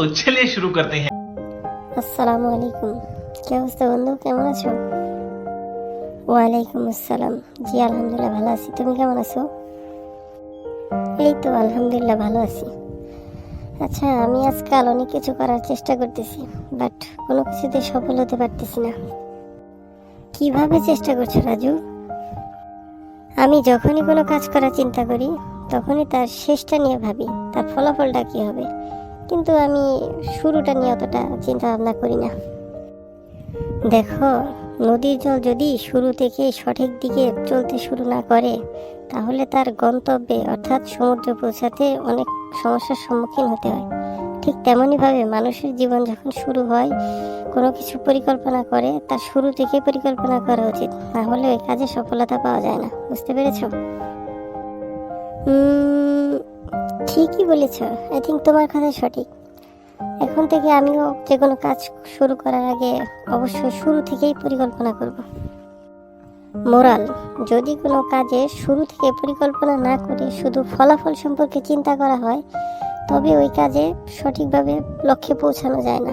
তো চলে শুরু করতে হ্যাঁ আসসালামু আলাইকুম। কি অবস্থা বন্ধু? কেমন আছো? ওয়ালাইকুম আসসালাম। জি, আলহামদুলিল্লাহ ভালো আছি। তুমি কেমন আছো? এই তো আলহামদুলিল্লাহ ভালো আছি। আচ্ছা আমি আজকাল অনেক কিছু করার চেষ্টা করতেছি বাট কোনো কিছুতে সফল হতে পারতেছি না। কীভাবে চেষ্টা করছ, রাজু? আমি যখনই কোনো কাজ করার চিন্তা করি, তখনই তার শেষটা নিয়ে ভাবি, তার ফলাফলটা কী হবে? কিন্তু আমি শুরুটা নিয়ে অতটা চিন্তা ভাবনা করি না। দেখো, নদীর জল যদি শুরু থেকে সঠিক দিকে চলতে শুরু না করে, তাহলে তার গন্তব্যে অর্থাৎ সমুদ্রে পৌঁছাতে অনেক সমস্যার সম্মুখীন হতে হয়। ঠিক তেমনইভাবে মানুষের জীবন যখন শুরু হয়, কোনো কিছু পরিকল্পনা করে, তার শুরু থেকে পরিকল্পনা করা উচিত। না হলে ওই কাজে সফলতা পাওয়া যায় না। বুঝতে পেরেছ? ঠিকই বলেছ। আই থিঙ্ক তোমার কথা সঠিক। এখন থেকে আমিও যে কোনো কাজ শুরু করার আগে অবশ্যই শুরু থেকেই পরিকল্পনা করব। মোরাল, যদি কোনো কাজে শুরু থেকে পরিকল্পনা না করে শুধু ফলাফল সম্পর্কে চিন্তা করা হয়, তবে ওই কাজে সঠিকভাবে লক্ষ্যে পৌঁছানো যায় না।